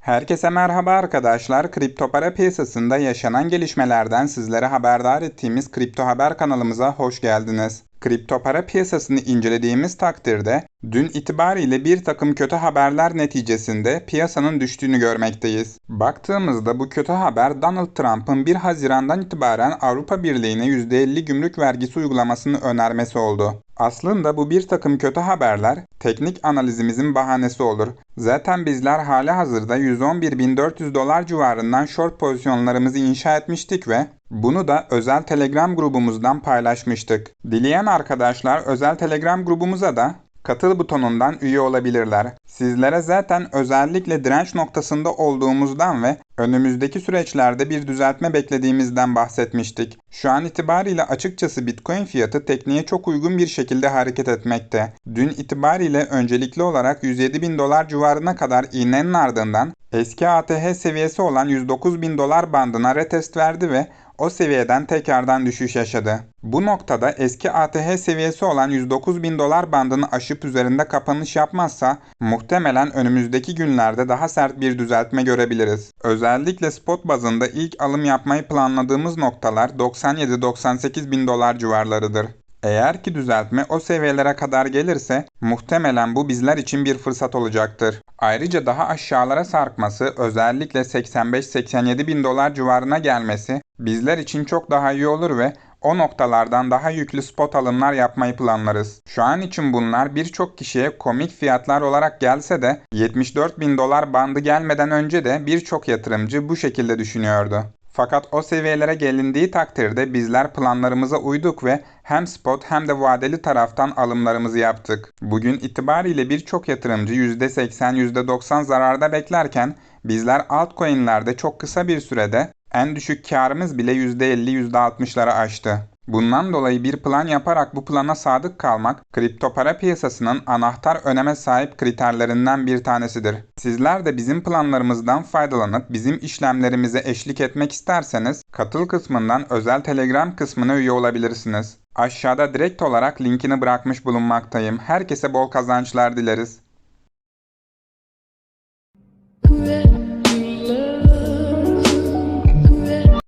Herkese merhaba arkadaşlar. Kripto para piyasasında yaşanan gelişmelerden sizlere haberdar ettiğimiz Kripto Haber kanalımıza hoş geldiniz. Kripto para piyasasını incelediğimiz takdirde dün itibariyle bir takım kötü haberler neticesinde piyasanın düştüğünü görmekteyiz. Baktığımızda bu kötü haber Donald Trump'ın 1 Haziran'dan itibaren Avrupa Birliği'ne %50 gümrük vergisi uygulamasını önermesi oldu. Aslında bu bir takım kötü haberler teknik analizimizin bahanesi olur. Zaten bizler hali hazırda 111.400 dolar civarından short pozisyonlarımızı inşa etmiştik ve bunu da özel Telegram grubumuzdan paylaşmıştık. Dileyen arkadaşlar özel Telegram grubumuza da katıl butonundan üye olabilirler. Sizlere zaten özellikle direnç noktasında olduğumuzdan ve önümüzdeki süreçlerde bir düzeltme beklediğimizden bahsetmiştik. Şu an itibariyle açıkçası Bitcoin fiyatı tekniğe çok uygun bir şekilde hareket etmekte. Dün itibariyle öncelikli olarak 107 bin dolar civarına kadar iğnenin ardından eski ATH seviyesi olan 109 bin dolar bandına retest verdi ve o seviyeden tekrardan düşüş yaşadı. Bu noktada eski ATH seviyesi olan 109 bin dolar bandını aşıp üzerinde kapanış yapmazsa muhtemelen önümüzdeki günlerde daha sert bir düzeltme görebiliriz. Özellikle spot bazında ilk alım yapmayı planladığımız noktalar 97-98 bin dolar civarlarıdır. Eğer ki düzeltme o seviyelere kadar gelirse muhtemelen bu bizler için bir fırsat olacaktır. Ayrıca daha aşağılara sarkması özellikle 85-87 bin dolar civarına gelmesi bizler için çok daha iyi olur ve o noktalardan daha yüklü spot alımlar yapmayı planlarız. Şu an için bunlar birçok kişiye komik fiyatlar olarak gelse de 74 bin dolar bandı gelmeden önce de birçok yatırımcı bu şekilde düşünüyordu. Fakat o seviyelere gelindiği takdirde bizler planlarımıza uyduk ve hem spot hem de vadeli taraftan alımlarımızı yaptık. Bugün itibariyle birçok yatırımcı %80 %90 zararda beklerken bizler altcoin'lerde çok kısa bir sürede en düşük karımız bile %50 %60'lara aştı. Bundan dolayı bir plan yaparak bu plana sadık kalmak kripto para piyasasının anahtar öneme sahip kriterlerinden bir tanesidir. Sizler de bizim planlarımızdan faydalanıp bizim işlemlerimize eşlik etmek isterseniz katıl kısmından özel telegram kısmına üye olabilirsiniz. Aşağıda direkt olarak linkini bırakmış bulunmaktayım. Herkese bol kazançlar dileriz.